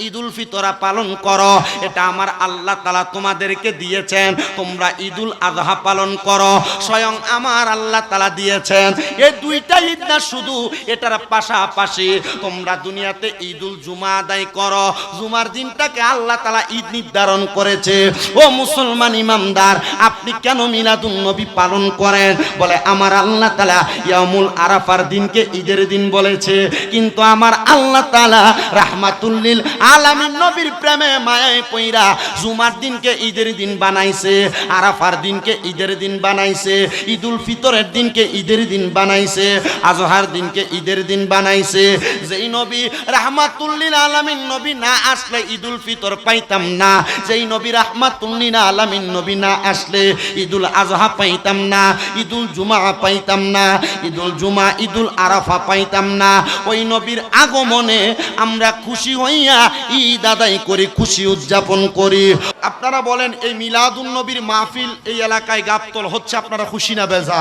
ঈদুল ফিতরা পালন করো, এটা আমার আল্লাহ তালা তোমাদেরকে দিয়েছেন। তোমরা ঈদুল আজহা পালন করো, স্বয়ং আমার আল্লাহ তালা দিয়েছেন। এই দুইটা ঈদ না শুধু, এটার পাশাপাশি তোমরা দুনিয়াতে ঈদুল জুমা আদায় করো। জুমার দিনটাকে আল্লাহ তালা ঈদ নির্ধারণ করেছে। ও মুসলমান ইমামদার, আপনি কেন মিলাদুন নবী পালন করেন? বলে, আমার আল্লাহ তালা ইয়ামুল আরাফার দিনকে ঈদের দিন বলেছে। কিন্তু আমার আল্লাহ তালা রাহমাতুল্লিল আলামিন নবীর প্রেমে মায়ায় পইরা জুমার দিনকে ঈদের দিন বানাইছে, আরাফার দিনকে ঈদের দিন বানাইছে, ঈদুল ফিতরের দিনকে ঈদের দিন বানাইছে, আজহার দিনকে ঈদের দিন বানাইছে। যেই নবী রাহমাতুল্লিল আলামিন নবী না আসলে ঈদুল ফিতর পাইতাম না, যেই নবী রাহমাতুল্লিল আলামিন নবী না আসলে ঈদুল আজহা পাইতাম না, ঈদুল জুমা পাইতাম না, ঈদুল জুমা, ঈদুল আরাফা পাইতাম না। ওই নবীর আগমনে আমরা খুশি হইয়া ঈদ আদায় করি, খুশি উদযাপন করি। আপনারা বলেন, এই মিলাদুন নবীর মাহফিল এই এলাকায় গাবতল হচ্ছে, আপনারা খুশি না বেজা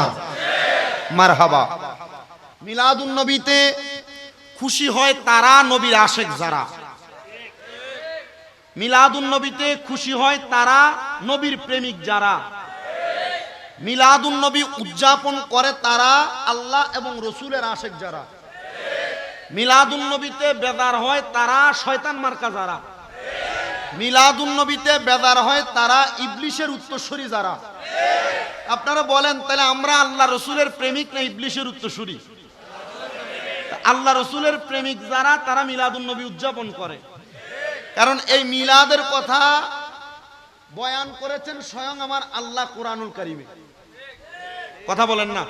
মারহাবা। মিলাদুন নবীতে খুশি হয় তারা, নবীর আশেক যারা। মিলাদুন নবীতে খুশি হয় তারা, নবীর প্রেমিক যারা। মিলাদুন নবী উদযাপন করে তারা, আল্লাহ এবং রসুলের আশেক যারা। মিলাদুন নবীতে বেদার হয় তারা শয়তান মার্কা যারা। মিলাদুন নবীতে বেদার হয় তারা ইবলিশের উত্তরসূরি যারা। আপনারা বলেন, তাহলে আমরা আল্লাহ রসুলের প্রেমিক না ইবলিশের উত্তরসূরি? আল্লাহ রসুলের প্রেমিক যারা, তারা মিলাদুন নবী উদযাপন করে। কারণ এই মিলাদের কথা বয়ান করেছেন স্বয়ং আমার আল্লাহ কোরআনুল কারিমে। কথা বলেন না?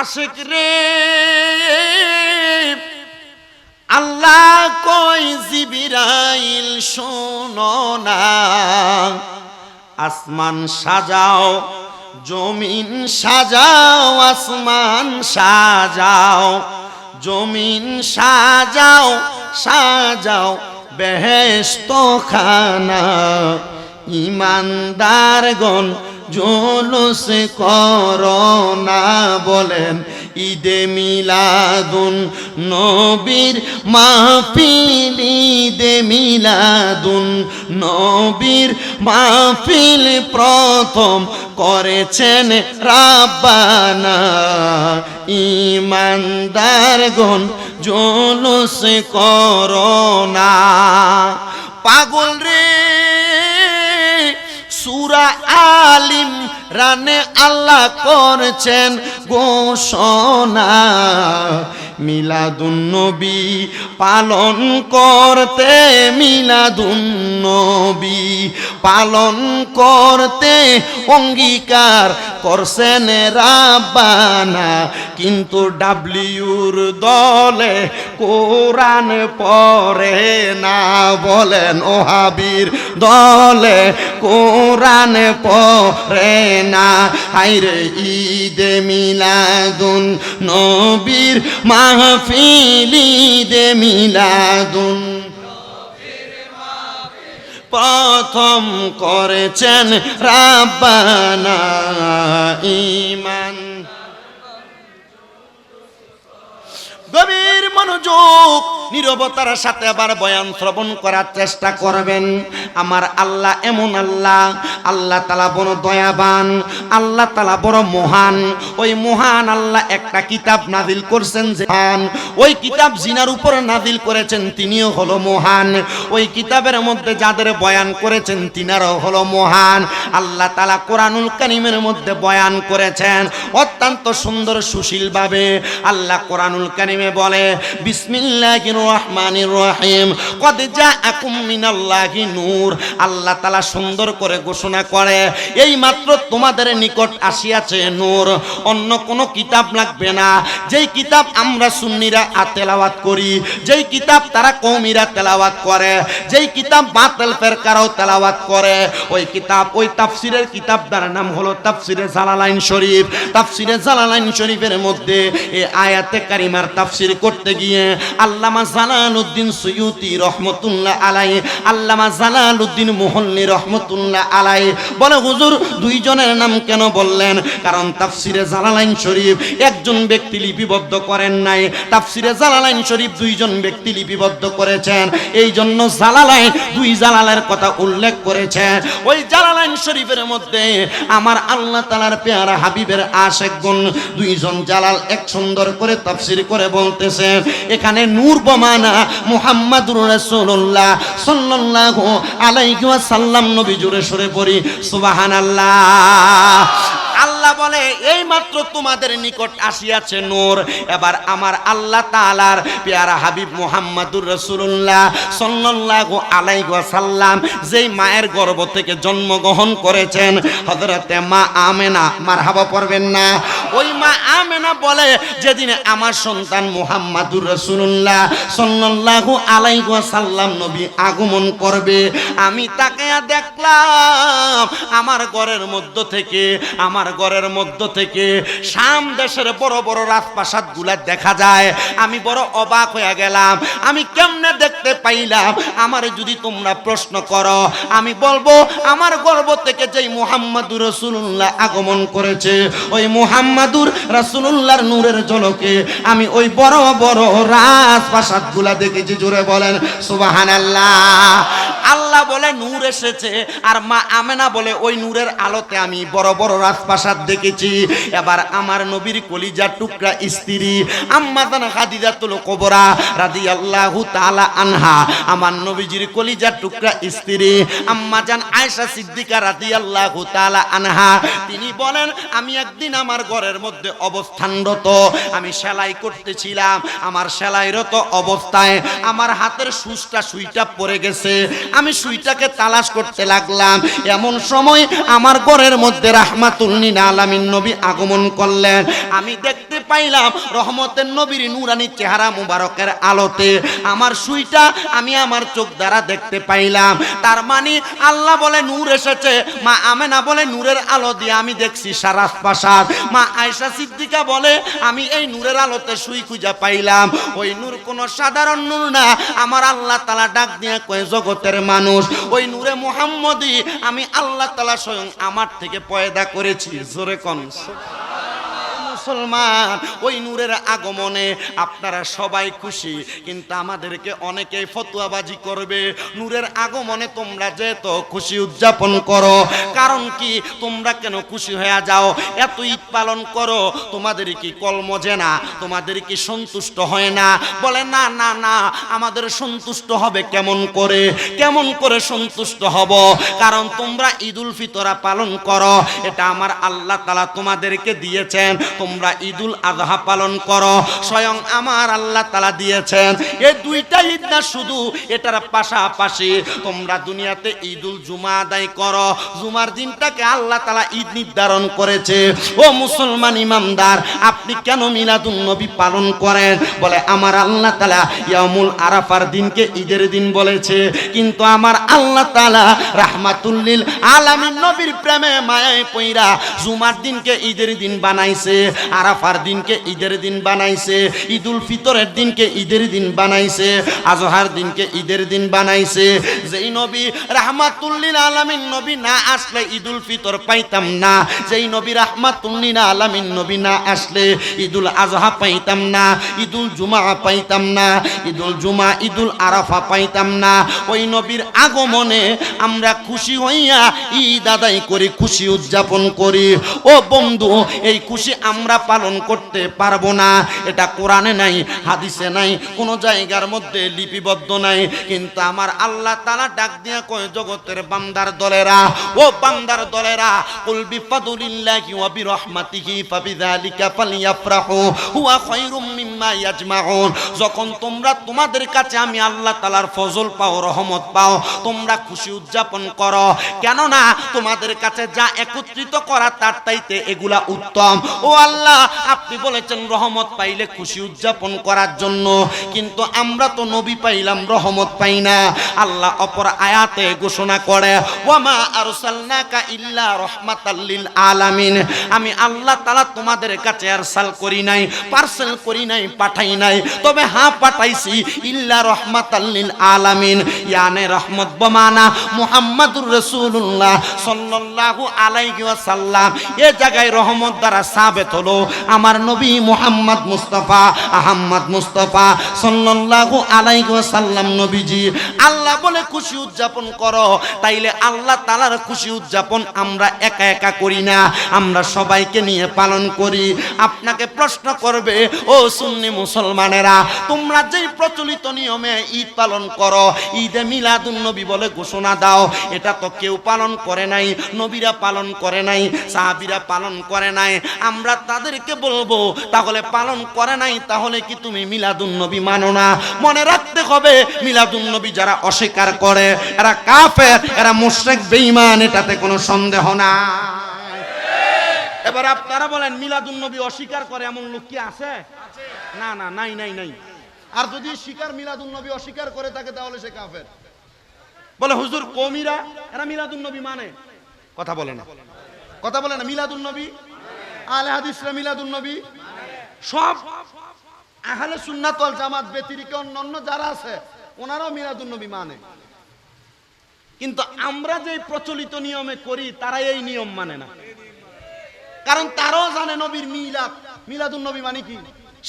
আশেক রে। আল্লাহ কই জিবিরাইল শোনো না। আসমান সাজাও, জমিন সাজাও, আসমান সাজাও, জমিন সাজাও সাজাও বেহেস্ত খানা ইমানদারগণ জোলস করোনা বলেন, ঈদে মিলাদুন নবীর মাহফিল, ঈদে মিলাদুন নবীর মাহফিল প্রথম করেছেন রাব্বানা। ইমানদারগণ জোলস করোনা। পাগল রে সুরা আলিম রানে আল্লাহ করছেন ঘোষণা। মিলাদুন নবী পালন করতে মিলাদুন নবী পালন করতে অঙ্গীকার করছেন রাব্বানা। কিন্তু ডাব্লিউর দলে কোরআন পড়ে না বলেন ওহাবির দলে কোরআন পড়ে না। হাইরে ঈদে মিলাদুন, নবীর মাহফিল, ঈদে মিলাদুন। প্রথম করেছেন রাব্বানা ইমান গভীর মনোযোগ, নিরবতার সাথে আবার বয়ান শ্রবণ করার চেষ্টা করবেন। আমার আল্লাহ এমন আল্লাহ আল্লাহ তালা বড় দয়াবান, আল্লাহ তালা বড় মহান। ওই মহান আল্লাহ একটা কিতাব নাজিল করছেন যে ওই কিতাব জিনার উপর নাজিল করেছেন তিনিও হলো মহান। ওই কিতাবের মধ্যে যাদের বয়ান করেছেন তিনারও হলো মহান। আল্লাহ তালা কোরআনুল কারিমের মধ্যে বয়ান করেছেন অত্যন্ত সুন্দর সুশীলভাবে। আল্লাহ কোরআনুল কারিমে বলে, বিসমিল্লাহির রহমানির রহিম, কদ জাআকুম মিনাল্লাহি নূর। আল্লাহ তাআলা সুন্দর করে ঘোষণা করে, এই মাত্র তোমাদের নিকট আসিয়াছে নূর, অন্য কোনো কিতাব লাগবে না। যেই কিতাব আমরা সুন্নিরা তেলাওয়াত করি, যেই কিতাব তারা কৌমিরা তেলাওয়াত করে, যেই কিতাব বাতিল ফেরকারাও তেলাওয়াত করে, ওই কিতাব, ওই তাফসিরের কিতাব তার নাম হলো তাফসিরে জালালাইন শরীফ। তাফসিরে জালালাইন শরীফের মধ্যে এই আয়াতে কারিমার তাফসির করতে গিয়ে আল্লামা জালালউদ্দিন সৈয়দি রহমতুল্লাহ আলাই আল্লামা জালালউদ্দিন মোহল্লি রহমতুল্লাহ আলাই বলে, হুজুর, দুইজনের নাম কেন বললেন? কারণ তাফসিরে জালালাইন শরীফ একজন ব্যক্তি লিপিবদ্ধ করেন নাই। তাফসিরে জালালাইন শরীফ দুইজন ব্যক্তি লিপিবদ্ধ করেছেন। এই জন্য জালালাইন দুই জালালের কথা উল্লেখ করেছেন ওই জালালাইন শরীফের মধ্যে আমার আল্লাহ তালার পেয়ারা হাবিবের আশেকগুন দুইজন জালাল এক সুন্দর করে তাফসির করে বলতেছেন এখানে নূর বমানা মুহাম্মাদুর রাসূলুল্লাহ সাল্লাল্লাহু আলাইহি ওয়াসাল্লাম নবী জুড়ে সরে পড়ি। সুবহানাল্লাহ। আল্লাহ এই মাত্র তোমাদের নিকট আসিয়াছে নূর। এবার আমার আল্লাহ তাআলার পেয়ারা হাবিব মুহাম্মাদুর রাসূলুল্লাহ সাল্লাল্লাহু আলাইহি সাল্লাম যেই মায়ের গর্ভ থেকে জন্মগ্রহণ করেছেন, হযরতে মা আমেনা মার হাবা পড়বেন না। ওই মা আমেনা বলে, যেদিন আমার সন্তান মুহাম্মাদুর রাসূলুল্লাহ সাল্লাল্লাহু আলাইহি সাল্লাম নবী আগমন করবে, আমি তাকে দেখলাম, আমার ঘরের মধ্য থেকে, আমার ঘরের মধ্য থেকে শাম দেশের বড় বড় রাজপ্রাসাদগুলা দেখা যায়। আমি বড় অবাক হয়ে গেলাম। আমি কেমনে দেখতে পাইলাম? আমার যদি তোমরা প্রশ্ন করো, আমি বলব, আমার গর্ব থেকে যেই মুহাম্মাদুর রসুল্লাহ আগমন করেছে, ওই মুহাম্মাদুর রাসূলুল্লাহর নূরের জলকে আমি ওই বড় বড় রাজপ্রাসাদগুলা দেখেছি। জোরে বলেন, সুবহানাল্লাহ। আল্লাহ বলে নূর এসেছে আর মা আমেনা বলে ওই নূরের আলোতে আমি বড় বড় রাজপ্রাসাদ দেখেছি। এবার আমার নবীর কলিজার টুকরা স্ত্রী আম্মাদান খাদিজাতুল কোবরা রাদিয়াল্লাহু তালা আনহা, আমার নবীজির কলিজার টুকরা স্ত্রী আম্মাজান আয়েশা সিদ্দিকা রাদিয়াল্লাহু তালা আনহা। তিনি বলেন, আমি একদিন আমার ঘরের মধ্যে অবস্থানরত, আমি সেলাই করতেছিলাম। আমার সেলাইরত অবস্থায় আমার হাতের সুচটা সুইটা পড়ে গেছে। আমি সুইটাকে তালাশ করতে লাগলাম। এমন সময় আমার ঘরের মধ্যে রাহমাতুল্লিন আলামিন নবী আগমন করলেন। আমি দেখতে পাইলাম। রহমতের নবীর নুরানি চেহারা মুবারকের আলোতে। আমার সুইটা আমি আমার চোখ দ্বারা দেখতে পাইলাম। তার মানে আল্লাহ বলে নূর এসেছে। মা আমেনা বলে নূরের আলো দিয়ে আমি দেখছি সারাস প্রাসাদ মা আয়সা সিদ্দিকা বলে, আমি এই নূরের আলোতে সুই খুঁজা পাইলাম। ওই নূর কোন সাধারণ নূর না। আমার আল্লাহ তালা ডাক দিয়ে কয়ে, জগতের মানুষ, ওই নূরে মোহাম্মদী, আমি আল্লাহ তালা স্বয়ং আমার থেকে পয়দা করেছি। জোরে কন। মুসলমান, ওই নূরের আগমনে আপনারা সবাই খুশি। কিন্তু আমাদেরকে অনেকেই ফতুয়াবাজি করবে। নূরের আগমনে তোমরা যে তো খুশি উদযাপন করো, কারণ কি তোমরা কেন খুশি হয়ে যাও? এত ঈদ পালন করো, তোমাদের কি কলমজে না তোমাদের কি সন্তুষ্ট হয় না? বলে, না না না, আমাদের সন্তুষ্ট হবে কেমন করে? কেমন করে সন্তুষ্ট হব? কারণ তোমরা ঈদুল ফিতরা পালন করো, এটা আমার আল্লাহ তালা তোমাদেরকে দিয়েছেন। তোমরা ঈদুল আজহা পালন করো। স্বয়ং আমার আল্লাহ তালা দিয়েছেন। এই দুইটা ঈদ না, শুধু এটার পাশাপাশি তোমরা দুনিয়াতে ঈদুল জুমা আদায় করো। জুমার দিনটাকে আল্লাহ তালা ঈদ নির্ধারণ করেছে। ও মুসলমান ইমামদার, আপনি কেন মিলাদুন নবী পালন করেন? বলে আমার আল্লাহ তালা ইয়ামুল আরাফার দিনকে ঈদের দিন বলেছে। কিন্তু আমার আল্লাহ তালা রাহমাতুল্লিল আলামিন নবীর প্রেমে মায়ায় পইরা জুমার দিনকে ঈদের দিন বানাইছে। আরাফার দিনকে ঈদের দিন বানাইছে, ঈদুল ফিতরের দিনকে ঈদের দিন বানাইছে, আজহার দিনকে ঈদের দিন বানাইছে। যেই নবী রাহমাতুল্লিল আলামিন নবী না আসলে ঈদুল ফিতর পাইতাম না। যেই নবী রাহমাতুল্লিল আলামিন নবী না আসলে ঈদুল আজহা পাইতাম না, ঈদুল জুমা পাইতাম না, ঈদুল জুমা, ঈদুল আরাফা পাইতাম না। ওই নবীর আগমনে আমরা খুশি হইয়া ঈদ আদায় করি, খুশি উদযাপন করি। ও বন্ধু, এই খুশি আমরা পালন করতে পারব না। এটা কোরআনে নাই, হাদিসে নাই, কোন জায়গার মধ্যে লিপিবদ্ধ নাই। কিন্তু আমার আল্লাহ তালা ডাক দিয়া কয়, জগতের বান্দার দলেরা, ও বান্দার দলেরা, কুল বিফাদুলিল্লাহি ওয়া বিরহমাতিহি ফাবিযালিকা ফালিয়াফরাহু, হুয়া খায়রুম মিম্মা ইয়াজমাউন। যখন তোমরা তোমাদের কাছে আমি আল্লাহ তালার ফজল পাও, রহমত পাও, তোমরা খুশি উদযাপন করো। কেননা তোমাদের কাছে যা একত্রিত করা তার তাইতে এগুলা উত্তম। ও আল্লাহ আল্লাহ আপনি বলেছেন রহমত পাইলে খুশি উদযাপন করার জন্য, কিন্তু আমরা তো নবী পাইলাম রহমত পাই না। আল্লাহ অপর আয়াতে ঘোষণা করে, ওয়ামা আরসালনাকা ইল্লা লিল আলামিন। আমি আল্লাহ তাআলা তোমাদের কাছে আরসাল করি নাই, পার্সেল করি নাই, পাঠাই নাই, তবে হ্যাঁ পাঠাইছি, ইল্লা লিল আলামিন। ইয়ানে রহমত বমানা মুহাম্মাদুর রাসূলুল্লাহ সাল্লাল্লাহু আলাইহি ওয়াসাল্লাম। এ জায়গায় রহমত দ্বারা সাবেত হলো আমার নবী মুহাম্মদ মুস্তাফা, আহম্মদ মুস্তাফা সাল্লাল্লাহু আলাইহি ওয়াসাল্লাম নবীজি, আল্লাহ বলে, খুশি উদযাপন করো। তাইলে আল্লাহ তাআলার খুশি উদযাপন আমরা একা একা করি না, আমরা সবাইকে নিয়ে পালন করি। আপনাকে প্রশ্ন করবে, ও সুন্নি মুসলমানেরা, তোমরা যেই প্রচলিত নিয়মে ঈদ পালন করো, ঈদে মিলাদুন নবী বলে ঘোষণা দাও। এটা তো কেউ পালন করে নাই, নবীরা পালন করে নাই, সাহাবীরা পালন করে নাই। আমরা তাদেরকে বলব, তাহলে পালন করে নাই, তাহলে কি তুমি মিলাদুন নবী মানো না? মনে রাখতে হবে মিলাদুন নবী যারা অস্বীকার করে, এরা কাফের, এরা মুশরিক, বেঈমান, এটাতে কোনো সন্দেহ না এবার আপনারা বলেন মিলাদুন নবী অস্বীকার করে এমন লোক কি আছে? না না, নাই নাই নাই। আর যদি শিকার মিলাদুন নবী অস্বীকার করে থাকে, তাহলে সে কাফের। বলে, হুজুর, কমিরা, এরা মিলাদুন নবী মানে? কথা বলে না। কথা বলে না মিলাদুন নবী আলে হাদিসরা মিলাদুন নবী। সব আহলে সুন্নাত ওয়াল জামাত ব্যতিরিক্ত অন্যান্য যারা আছে, ওনারাও মিলাদুন নবী মানে। কিন্তু আমরা যে প্রচলিত নিয়মে করি তারা এই নিয়ম মানে না। কারণ তারাও জানে নবীর মিলাদ। মিলাদুন নবী মানে কি?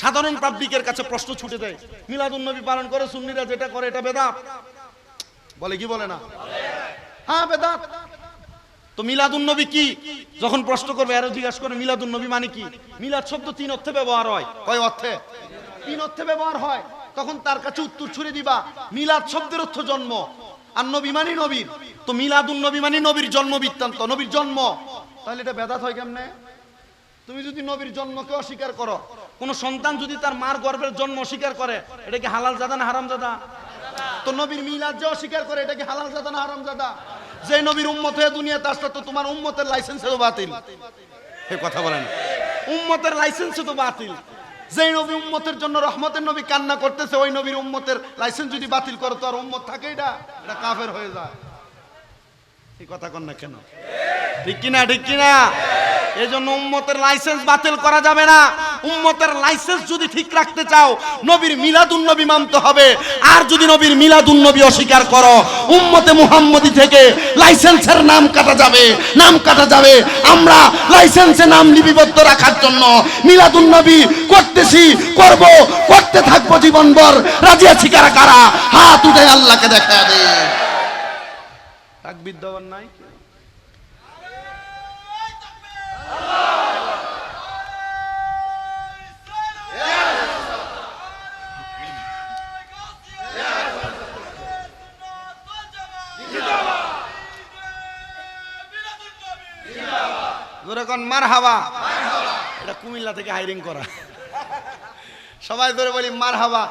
সাধারণ পাবলিকের কাছে প্রশ্ন ছুটে দেয় মিলাদুন নবী পালন করে সুন্নিরা যেটা করে, এটা বেদাত। বলে কি বলে না? হ্যাঁ বেদাত। তো মিলাদুন নবী কি? যখন প্রশ্ন করবে আরও জিজ্ঞাসা করে মিলাদুন নবী মানে কি? মিলাদ শব্দ তিন অর্থে ব্যবহার হয়। কয় অর্থে? তিন অর্থে ব্যবহার হয়। তখন তার কাছে উত্তর ছুড়ে দিবা, মিলাদ শব্দের অর্থ জন্ম। আর নবী মানে নবীর। তো মিলাদুন নবী মানে নবীর জন্ম বৃত্তান্ত, নবীর জন্ম। তাহলে এটা বেদাত হয় কেমনে? তুমি যদি নবীর জন্মকে অস্বীকার করো, কোন সন্তান যদি তার মার গর্ভের জন্ম অস্বীকার করে, এটা কি হালাল জাদা না হারাম জাদা তো নবীর মিলাদ যে অস্বীকার করে, এটা কি হালাল জাদা না হারাম জাদা যে নবীর উম্মত হয়ে দুনিয়াতে আসলে, তো তোমার উম্মতের লাইসেন্স তো বাতিল। এই কথা বলেন। উম্মতের লাইসেন্স তো বাতিল। যে নবী উম্মতের জন্য রহমতের নবী কান্না করতেছে, ওই নবীর উম্মতের লাইসেন্স যদি বাতিল করো, তো আর উম্মত থাকে এটা এটা কাফের হয়ে যায়। এই কথা কন না কেন? ঠিক কিনা ঠিক কিনা? এই জন্য উম্মতের লাইসেন্স বাতিল করা যাবে না। উম্মতের লাইসেন্স যদি ঠিক রাখতে চাও, নবীর মিলাদুন নবী মানতে হবে। আর যদি নবীর মিলাদুন নবী অস্বীকার করো, উম্মতে মুহাম্মদি থেকে লাইসেন্সের নাম কাটা যাবে, নাম কাটা যাবে। আমরা লাইসেন্সে নাম লিপিবদ্ধ রাখার জন্য মিলাদুন নবী করতেছি, করব, করতে থাকব জীবনভর। রাজি আছি কারা কারা? হাত উঠে আল্লাহকে দেখা দে। দেওয়ার নাই? মার হাওয়া এটা কুমিল্লা থেকে হাইরিং করা। সবাই মার হাওয়া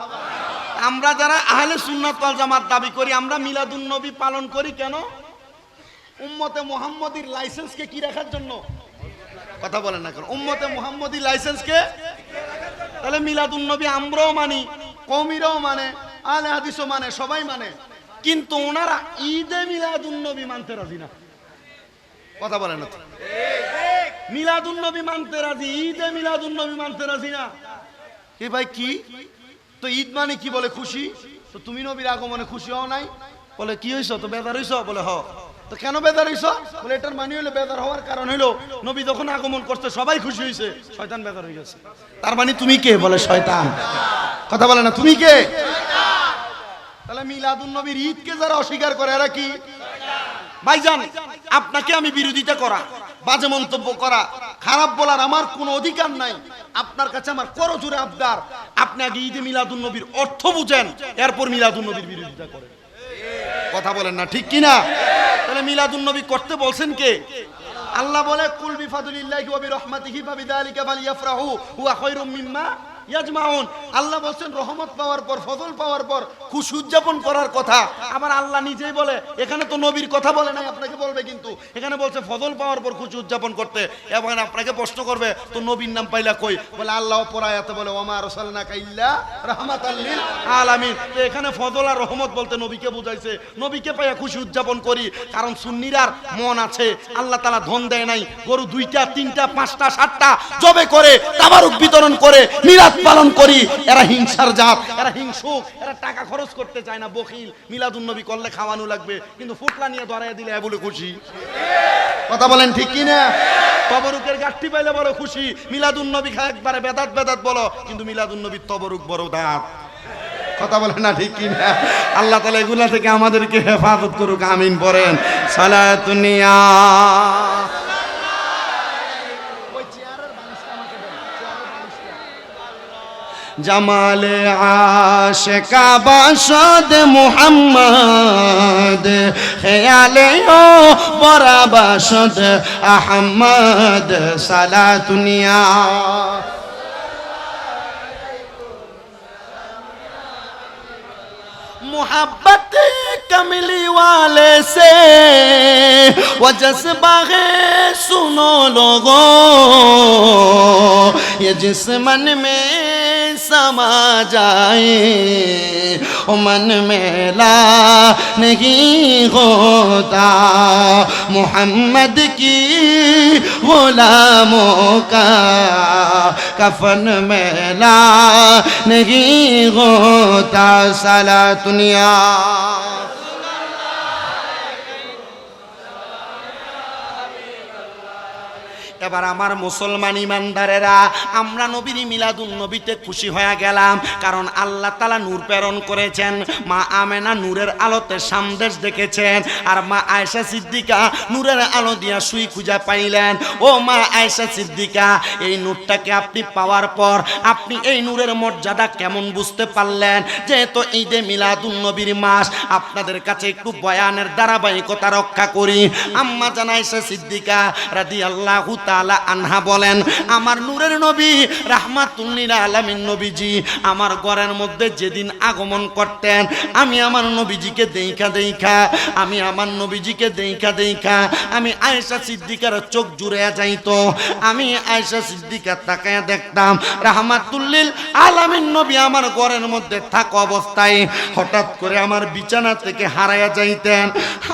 আমরা যারা আহলে সুন্নাত ওয়াল জামাত দাবি করি, আমরা মিলাদুন নবী পালন করি কেন? উম্মতে মোহাম্মদীর লাইসেন্সকে কি রাখার জন্য? কথা বলেন না কেন। উম্মতে মোহাম্মদী লাইসেন্সকে? তাহলে মিলাদুন নবী আমরাও মানি কৌমিরাও মানে আলে হাদিসও মানে সবাই মানে। কিন্তু ওনারা ঈদে মিলাদুন নবী মানতে রাজি না। কথা বলেন না তো। মিলাদুন নবী মানতে রাজি, ঈদে মিলাদুন নবী মানতে রাজি না। এ ভাই কি? তো ঈদ মানে কি বলে খুশি? তো তুমি নবীর আগমনে খুশি হও নাই? বলে, কি হইছো? তো বেদার হইছো? বলে, হ। তো কেন বেদার হইছ? বলে এটার মানে হলো বেদার হওয়ার কারণ হইল, নবী যখন আগমন করছে, সবাই খুশি হয়েছে শয়তান বেদার হয়ে গেছে। তার মানে তুমি কে? বলে শয়তান। কথা বলে না, তুমি কে? তাহলে মিলাদুন নবীর ঈদকে যারা অস্বীকার করে, এরা কি? ভাইজান, আপনাকে আমি বিরোধিতা করা, বাজে মন্তব্য করা, খারাপ বলার আমার কোনো অধিকার নাই। আপনার কাছে আমার করজোরে আবদার। আপনি আগে ঈদে মিলাদুন নবীর অর্থ বুঝেন, এরপর মিলাদুন নবীর বিরোধিতা করেন। কথা বলেন না, ঠিক কিনা? তাহলে মিলাদুল নবী করতে বলছেন কে? আল্লাহ বলে, কুল বিফাদুলিল্লাহি ওয়া বিরহমাতিহি ফাবিদালিকা ফালিয়াফরাহু ওয়া খায়রুম মিম্মা ইয়াজমাউন, আল্লাহ বলছেন, রহমত পাওয়ার পর, ফজল পাওয়ার পর, খুশি উদযাপন করার কথা। আবার আল্লাহ নিজেই বলে, এখানে তো নবীর কথা বলে নাই, আপনাকে বলবে কিন্তু। এখানে বলছে, ফজল পাওয়ার পর খুশি উদযাপন করতে। এবং আপনাকে প্রশ্ন করবে, তো নবীর নাম পাইলা কই? বলে, আল্লাহ পরায়াতে বলে, ওমা রসালনা কাইল্লা রহমাত আল্লিল আলামিন। তো এখানে ফজল আর রহমত বলতে নবীকে বুঝাইছে। নবীকে পাইয়া খুশি উদযাপন করি, কারণ সুন্নিরার মন আছে। আল্লাহ তালা ধন দেয় নাই। গরু দুইটা, তিনটা, পাঁচটা, সাতটা জবে করে, তাবারুক বিতরণ করে মিলাদ পালন করি, এরা হিংসার জাত, এরা হিংসুক, এরা টাকা খরচ করতে চায় না, বকিল মিলাদুন নবী করলে খাওয়ানো লাগবে, কিন্তু ফুটলা নিয়ে ধরাই দিলে বলে খুশি। কথা বলেন ঠিক কি না? তবরুকের গাঠটি পাইলে বড় খুশি মিলাদুন নবী খা একবারে বেদাত বেদাত বলো, কিন্তু মিলাদুন নবীর তবরুক বড় দাঁত। কথা বলে না ঠিক কি না? আল্লাহ তালা এগুলা থেকে আমাদেরকে হেফাজত করুক, আমিন পড়েন সালাতুনিয়া জামালে আশেকা বাসদ মুহাম্মদ খেয়ালে ও বরা বাসদ আহম্মদ সালা দুনিয়া محبت کملی والے سے وہ جذبہ ہے سنو لوگوں یہ جس من میں समा जाए वो मन में ला नहीं होता मोहम्मद की गुलामों का कफन में ला नहीं होता साला दुनिया এবার আমার মুসলমান ইমানদারেরা, আমরা নবীর মিলাদুন নবীতে খুশি হয়ে গেলাম, কারণ আল্লাহ তালা নূর প্রেরণ করেছেন। মা আমেনা নূরের আলোতে সামদেশ দেখেছেন, আর মা আয়সা সিদ্দিকা নূরের আলো দিয়া সুই খুঁজা পাইলেন। ও মা আয়সা সিদ্দিকা, এই নূরটাকে আপনি পাওয়ার পর আপনি এই নূরের মর্যাদা কেমন বুঝতে পারলেন? যেহেতু এই যে মিলাদুন নবীর মাস, আপনাদের কাছে একটু বয়ানের ধারাবাহিকতা রক্ষা করি। আম্মা জানাইসা সিদ্দিকা রাদি আল্লাহ তালা আনহা বলেন, আমার নূরের নবী রাহমাতুল্লিল আলামিন নবীজি, আমার ঘরের মধ্যে যেদিন আগমন করতেন, আমি আমার নবীজিকে দেইখা দেইখা আমি আমার নবীজিকে দেইখা দেইখা আমি আয়েশা সিদ্দিকার চোখ জুড়ে যাইতো, আমি আয়েশা সিদ্দিকার তাকায় দেখতাম, রাহমাতুল্লিল আলামিন নবী আমার ঘরের মধ্যে থাক অবস্থায় হঠাৎ করে আমার বিছানা থেকে হারায়া যাইতেন,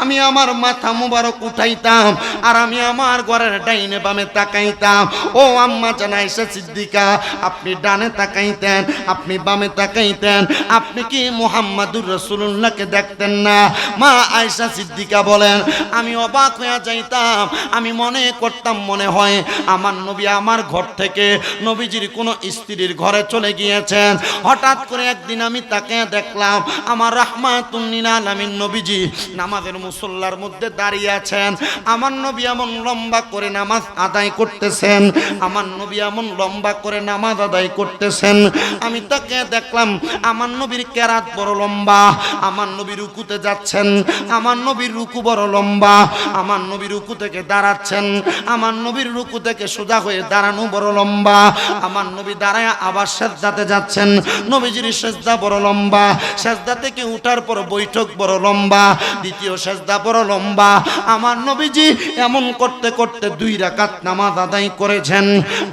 আমি আমার মাথা মুবারক উঠাইতাম, আর আমি আমার ঘরের ডাইনে বামে তাকাইতাম। ও আম্মা জানাইসা সিদ্দিকা, আপনি ডানে তাকাইতেন, আপনি বামে তাকাইতেন, আপনি কি মোহাম্মদুর রসুল্লাহকে দেখতেন না? মা আয়সা সিদ্দিকা বলেন, আমি অবাক হয়ে যাইতাম, আমি মনে করতাম মনে হয় আমার নবী আমার ঘর থেকে নবীজির কোনো স্ত্রীর ঘরে চলে গিয়েছেন। হঠাৎ করে একদিন আমি তাকে দেখলাম, আমার রাহমাতুন্নিন আলামিন নবীজি নামাজের মুসল্লার মধ্যে দাঁড়িয়ে আছেন। আমার নবী এমন লম্বা করে নামাজ আদায় করতেছেন। আমার নবী এমন লম্বা করে নামাজ আদায় করতেছেন। আমি তাকে দেখলাম, আমার নবীর কেরাত বড় লম্বা। আমার নবী রুকুতে যাচ্ছেন। আমার নবীর রুকু বড় লম্বা। আমার নবী রুকু থেকে দাঁড়াচ্ছেন। আমার নবীর রুকু থেকে সোজা হয়ে দাঁড়ানো বড় লম্বা। আমার নবী দাঁড়ায় আবার সেজদাতে যাচ্ছেন। নবীজির সেজদা বড় লম্বা। সেজদা থেকে উঠার পর বৈঠক বড় লম্বা। দ্বিতীয় সেজদা বড় লম্বা। আমার নবীজি এমন করতে করতে দুই রাকাত নামাজ আদায় করেছেন।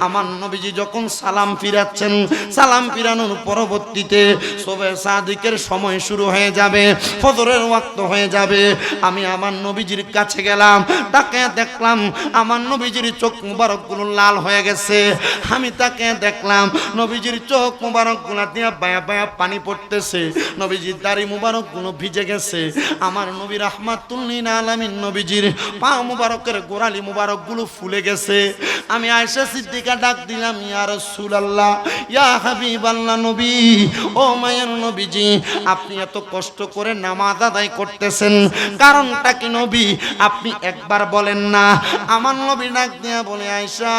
আমার নবীজি যখন সালাম ফিরাচ্ছেন, সালাম ফিরানোর পরবর্তীতে সবে সাদিকের সময় শুরু হয়ে যাবে, ফজরের ওয়াক্ত হয়ে যাবে। আমি আমার নবীজির কাছে গেলাম, তাকে দেখলাম, আমার নবীজির চোখ মুবারকগুলো লাল হয়ে গেছে। আমি তাকে দেখলাম, নবীজির চোখ মুবারকগুলো দিয়ে বায়া বায়া পানি পড়তেছে। নবীজির দাড়ি মুবারকগুলো ভিজে গেছে। আমার নবী রাহমাতুল্লিন আলামিন নবীজির পা মুবারকের গোড়ালি মুবারকগুলো ফুলে গেছে। আমি আয়েশা সিদ্দিকা ডাক দিলাম, ইয়া রাসূলুল্লাহ, ইয়া হাবিবাল্লাহ নবী, ও মায়ের নবীজি, আপনি এত কষ্ট করে নামাজ আদায় করতেছেন। কারণটা কি নবী? আপনি একবার বলেন না। আমার নবী ডাক দিয়া বলে আয়সা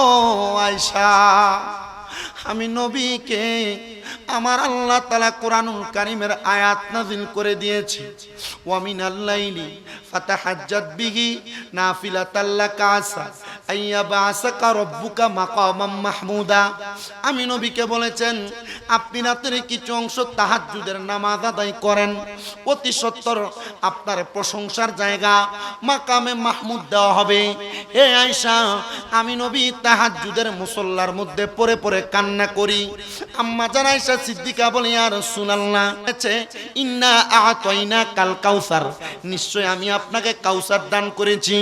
ও আয়েশা, আমি নবীকে আমার আল্লাহ তালা কোরআনুল কারিমের আয়াত নাজিল করে দিয়েছে। ওয়ামিন আল্লাইলি ফাতাহাজ্জাত বিহি নাফিলাতাল্লাকা আসা আইয়া বাসাকা রব্বুকা মাকামাম মাহমুদা। আমি নবীকে বলেছেন, আপনি রাতের কিছু অংশ তাহাজ্জুদের নামাজ আদায় করেন। অতি সত্তর আপনার প্রশংসার জায়গা মাকামে মাহমুদ দেওয়া হবে। হে আয়সা আমি নবী তাহাজ্জুদের মুসল্লার মধ্যে পড়ে পড়ে কান্না করি। আম্মা জানাইসা সিদ্দিকা বলে আর সুনাল্লাহ আছে ইন্না আতইনা কাল কাউসার। নিশ্চয় আমি আপনাকে কাউসার দান করেছি।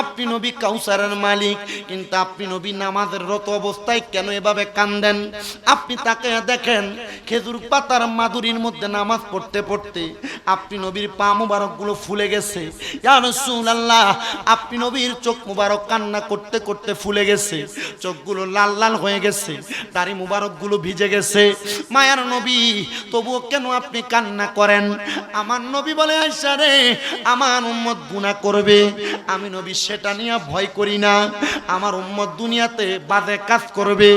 আপনি নবী কাউসারের মালিক, কিন্তু আপনি নবী নামাজের রত অবস্থায় কেন এভাবে কান্দেন? আপনি তাকে দেখেন, খেজুর পাতার মাদুরির মধ্যে নামাজ পড়তে পড়তে আপনি নবীর পা মুবারকগুলো ফুলে গেছে। ইয়া রাসূলুল্লাহ, আপনি নবীর চোখ মুবারক কান্না করতে করতে ফুলে গেছে, চোখগুলো লাল লাল হয়ে গেছে, দাড়ি মুবারকগুলো ভিজে গেছে। মায়ার নবী, তবুও কেন আপনি কান্না করেন? আমার নবী বলে, আয়সা রে, আমার উম্মত গুণা করবে। আমি নবী সেটা নিয়ে ভয় করি না। আমার উম্মত দুনিয়াতে বাদে কাজ করবে।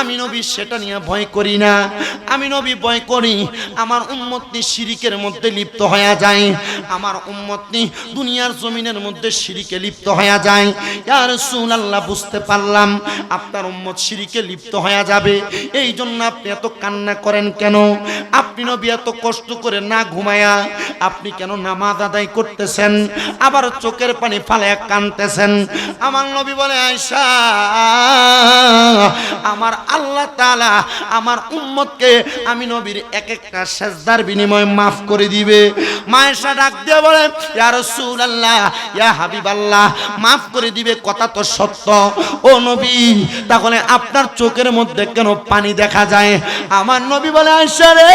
আমি নবী সেটা নিয়ে ভয় করি না। আমি নবী ভয় করি, আমার উম্মতনি শিরিকের মধ্যে লিপ্ত হয়ে যায়। আমার উম্মতনি দুনিয়ার জমিনের মধ্যে শিরিকে লিপ্ত হয়ে যায়। ইয়ার আল্লাহ বুঝতে পারলাম, আপনার উম্মত শিরিকে লিপ্ত হয়ে যাবে। এই জন্য আপনি এত কান্না করেন কেন? আপনি নবী এত কষ্ট করে না ঘুমায়া আপনি কেন নামাজ আদায় করতেছেন? আবার চোখের পানি ফালায় কানতেছেন আমার নবী বলে আয়সা আমার আল্লাহ তাআলা আমার উম্মতকে আমি নবীর এক একটা সেজদার বিনিময়ে মাফ করে দিবে। মায়েশা ডাক দিয়ে বলে, ইয়া রাসূলুল্লাহ, ইয়া হাবিবাল্লাহ, মাফ করে দিবে, কথা তো সত্য। ও নবী, তাহলে আপনার চোখের মধ্যে কেন পানি দেখা যায়? আমার নবী বলে আয়সা রে,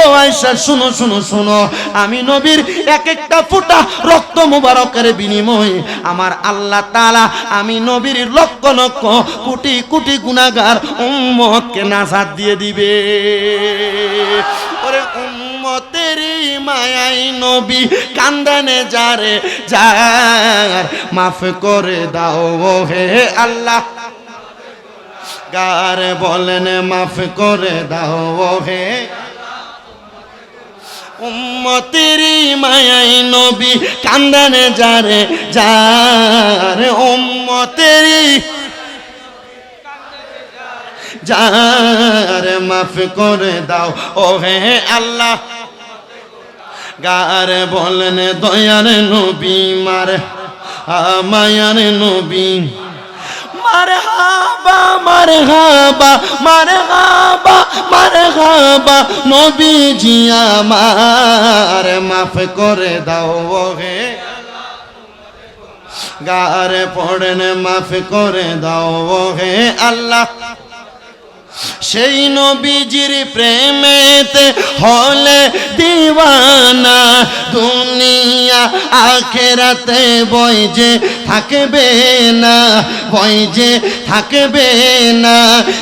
ও আয়সা শুনো শুনো শুনো। আমি নবীর এক একটা ফুটা রক্ত মুবারকের বিনিময়ে আমার আল্লাহ তাআলা আমি নবীর লক্ষ লক্ষ কোটি কোটি গুনাহগার উম্মতকে নাজাত দিয়ে দিবে। ওরে উম্মতের মায়াই নবী কান্দানে যারে, যার মাফ করে দাও হে আল্লাহ। গার বলেন, মাফ করে দাও হে উম্মতেরি মায়াই নবী কান্দানে যারে, যার উম্মতেরি যার মাফ করে দাও ও হে আল্লাহ। গার বলেন, দয়ার নবী, মার, মায়ার নবী। মার হাবা মারহাবা মারহাবা, নবীজি আমার মাফ করে দাও হে গারে পড়েন, মাফ করে দাও হে আল্লাহ। সেই নবীজির প্রেমেতে হলে দিওয়ানা, দুনিয়া আখেরাতে বই যে থাকবে না, বই যে থাকবে না।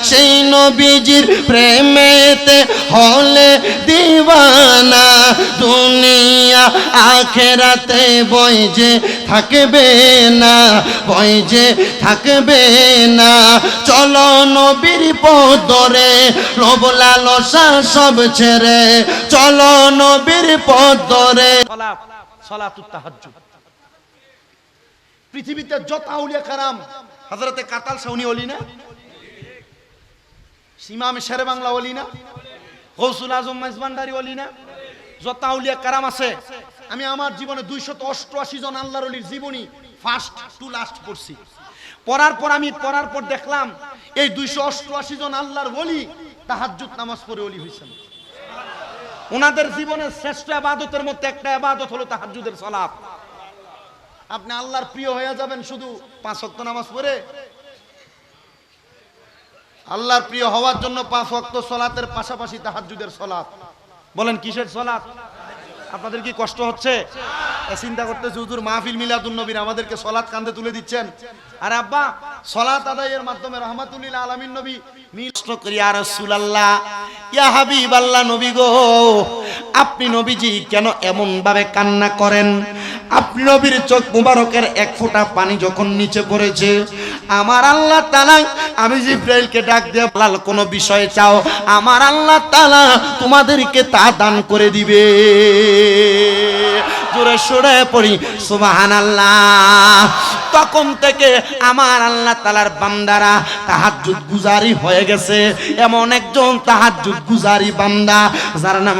সেই নবীজির প্রেমেতে হলে দিওয়ানা, দুনিয়া আখেরাতে বই যে থাকবে না, বই যে থাকবে না। চলো নবীর পদরে লোভ লালসা সব ছেড়ে, চলো নবীর সলাপ তাহাজ্জুদ। পৃথিবীতে যত আউলিয়া কারাম, হযরতে কাতাল সাউনি ওলি না? ইমাম শেরে বাংলা ওলি না? গৌসুল আজম মেজবান্ডারি ওলি না? যত আউলিয়া কারাম আছে, আমি আমার জীবনে দুইশত অষ্টআশি জন আল্লাহর জীবনী ফার্স্ট টু লাস্ট পড়ছি। পড়ার পর আমি পড়ার পর দেখলাম, এই দুইশো অষ্টআশি জন আল্লাহর ওলি তাহাজ্জুদ নামাজ পড়ে ওলি হয়েছেন। ওনাদের জীবনের শ্রেষ্ঠ আবাদতের মধ্যে একটা আবাদত হলো তাহাজ্জুদের সলাপ আপনি আল্লাহর প্রিয় হয়ে যাবেন শুধু পাঁচ ওয়াক্ত নামাজ পড়ে। আল্লাহর প্রিয় হওয়ার জন্য পাঁচ ওয়াক্ত সলাতের পাশাপাশি তাহাজ্জুদের সলাপ বলেন, কিসের সলাপ আপনাদের কি কষ্ট হচ্ছে? চিন্তা করতে হুজুর মাহফিল মিলাদুন নবীর আমাদেরকে সলাৎ কান্দে তুলে দিচ্ছেন। আর আব্বা, সলাৎ আদায়ের মাধ্যমে রহমাতুল্লিল আলমিন নবী আর ইয়া নবী গো, আপনি নবীজি কেন এমন ভাবে কান্না করেন? আপনি নবীর চোখ মুবারকের এক ফোঁটা পানি যখন নিচে পড়েছে, আমার আল্লাহ তালা আমি জিব্রাইলকে ডাক দিয়ে লাল, কোনো বিষয়ে চাও? আমার আল্লাহ তালা তোমাদেরকে তা দান করে দিবে। জোরে সরে পড়ি সুবাহান আল্লাহ তখন থেকে আমার আল্লাহ তালার বান্দারা তাহাজ্জুদ গুজারি হয়ে গেছে। এমন একজন তাহাজ্জুদ গুজারি বান্দা, যার নাম